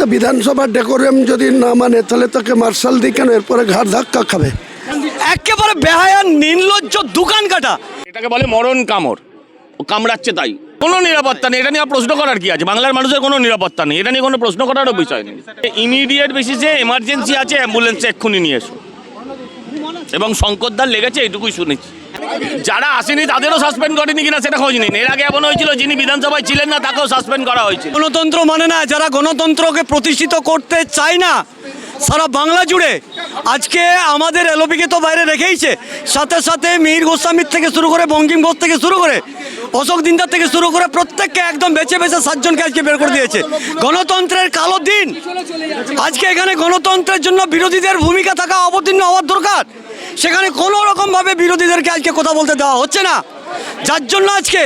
তো বিধানসভার ডেকোরিয়াম যদি না মানে তাহলে তাকে মার্শাল দিই কেন এরপরে ঘাড় ধাক্কা খাবে? একেবারে বেহায়া নির্লজ্জ দোকান কাটা। এটাকে বলে মরণ কামড়। ও কামড়াচ্ছে তাই। কোনো নিরাপত্তা নেই এটা নিয়ে আর প্রশ্ন করার কি আছে? বাংলার মানুষের কোনো নিরাপত্তা নেই এটা নিয়ে কোনো প্রশ্ন করারও বিষয় নেই। ইমিডিয়েট বেসিসে এমার্জেন্সি আছে অ্যাম্বুলেন্সে এক্ষুনি নিয়ে এসো। এবং শঙ্করদার লেগেছে এইটুকুই শুনেছি। যারা আসেনি তাদেরও সাসপেন্ড করেনি কিনা সেটা খোঁজ নিন। এর আগে এমন হয়েছিল যিনি বিধানসভায় ছিলেন না, তাকেও সাসপেন্ড করা হয়েছিল গণতন্ত্র মানে না, যারা গণতন্ত্রকে প্রতিষ্ঠিত করতে চায় না, সারা বাংলা জুড়ে আজকে আমাদের এলোপিকে তো বাইরে রেখেইছে। সাথে সাথে মিহির গোস্বামীর থেকে শুরু করে বঙ্কিম ঘোষ থেকে শুরু করে অশোক দিনদার থেকে শুরু করে প্রত্যেককে একদম বেছে বেছে সাতজনকে আজকে বের করে দিয়েছে। গণতন্ত্রের কালো দিন। আজকে এখানে গণতন্ত্রের জন্য বিরোধীদের ভূমিকা থাকা অবতীর্ণ হওয়ার দরকার। সেখানে কোনো রকমভাবে বিরোধীদেরকে আজকে কথা বলতে দেওয়া হচ্ছে না। যার জন্য আজকে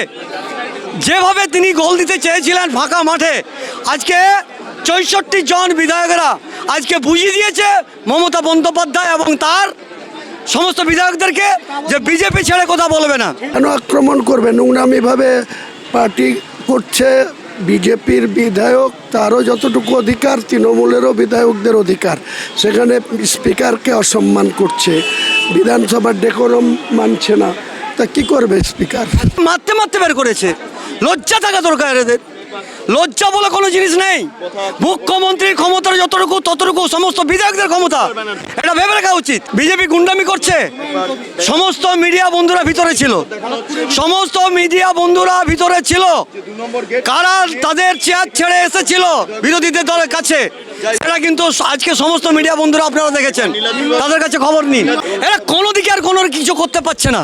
যেভাবে তিনি গোল দিতে চেয়েছিলেন ফাঁকা মাঠে, আজকে চৌষট্টি জন বিধায়করা আজকে বুঝিয়ে দিয়েছে মমতা বন্দ্যোপাধ্যায় এবং তার সমস্ত বিধায়কদেরকে যে বিজেপি ছেড়ে কথা বলবে না। কেন আক্রমণ করবে? নোংরামিভাবে পার্টি করছে বিজেপির বিধায়ক তারও যতটুকু অধিকার তৃণমূলেরও বিধায়কদের অধিকার। সেখানে স্পিকারকে অসম্মান করছে। বিধানসভার ডেকোরম মানছে না। তা কি করবে স্পিকার? মারতে মারতে বের করেছে। লজ্জা থাকা দরকার এদের। লজ্জা বলে কোনো জিনিস নেই। মুখ্যমন্ত্রীর ক্ষমতার যতটুকু, ততটুকু সমস্ত বিধায়কদের ক্ষমতা। এটা ভেবে রাখা উচিত। বিজেপি গুন্ডামি করছে। সমস্ত মিডিয়া বন্ধুরা ভিতরে ছিল। সমস্ত মিডিয়া বন্ধুরা ভিতরে ছিল। কারা তাদের চেয়ার ছেড়ে এসেছিল বিরোধীদের দলের কাছে, সেটা কিন্তু আজকে সমস্ত মিডিয়া বন্ধুরা আপনারা দেখেছেন। তাদের কাছে খবর নিন। এরা কোনো দিকে আর কোনো কিছু করতে পারছে না।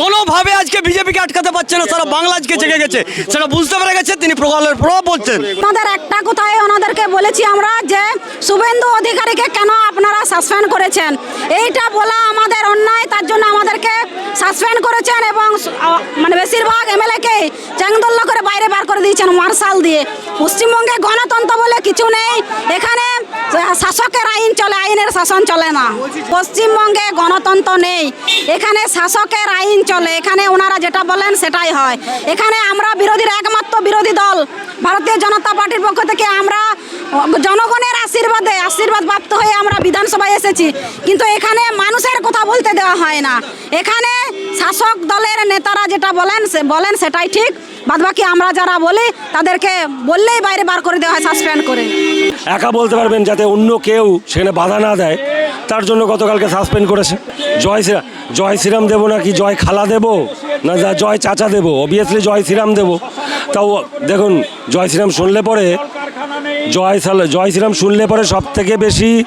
কোনোভাবে আজকে বিজেপিকে আটকাতে পারছে না সারা বাংলা আজকে জেগে গেছে। সেটা বুঝতে পেরে গেছে তিনি প্রবলের প্রভাব বলছেন। আমাদের একটা কথাই ওনাদেরকে বলেছি আমরা যে শুভেন্দু অধিকারীকে কেন আপনারা সাসপেন্ড করেছেন? এইটা বলা আমাদের অন্যায় তার জন্য আমাদেরকে সাসপেন্ড করেছেন এবং মানে বেশিরভাগ এমএলএকে চাংদোল্য করে বাইরে বার করে দিয়েছেন মার্শাল দিয়ে। পশ্চিমবঙ্গে গণতন্ত্র বলে কিছু নেই। এখানে শাসন চলে না। পশ্চিমবঙ্গে গণতন্ত্র নেই। এখানে শাসকের আইন চলে। এখানে ওনারা যেটা বলেন সেটাই হয়। এখানে আমরা বিরোধীর একমাত্র বিরোধী দল। ভারতীয় জনতা পার্টির পক্ষ থেকে আমরা জনগণের আশীর্বাদে আশীর্বাদ প্রাপ্ত হয়ে আমরা বিধানসভায় এসেছি। কিন্তু এখানে মানুষের কথা বলতে দেওয়া হয় না। এখানে শাসক দলের নেতারা যেটা বলেন বলেন সেটাই ঠিক। বাদবাকি আমরা যারা বলি, তাদেরকে বললেই বাইরে বার করে দেওয়া হয়, সাসপেন্ড করে। একা বলতে পারবেন যাতে অন্য কেউ সেখানে বাধা না দেয়। তার জন্য গতকালকে সাসপেন্ড করেছে। জয় শ্রীরাম জয় শ্রীরাম দেবো নাকি জয় খালা দেবো? না যা জয় চাচা দেবো? অবভিয়াসলি জয় শ্রীরাম দেবো। তাও দেখুন জয় শ্রীরাম শুনলে পরে জয় সাল- জয় শ্রীরাম শুনলে পরে সব থেকে বেশি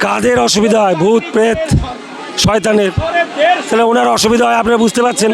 কাদের অসুবিধা হয়? ভূত প্রেত শয়তানের। তাহলে ওনার অসুবিধা হয় আপনারা বুঝতে পারছেন?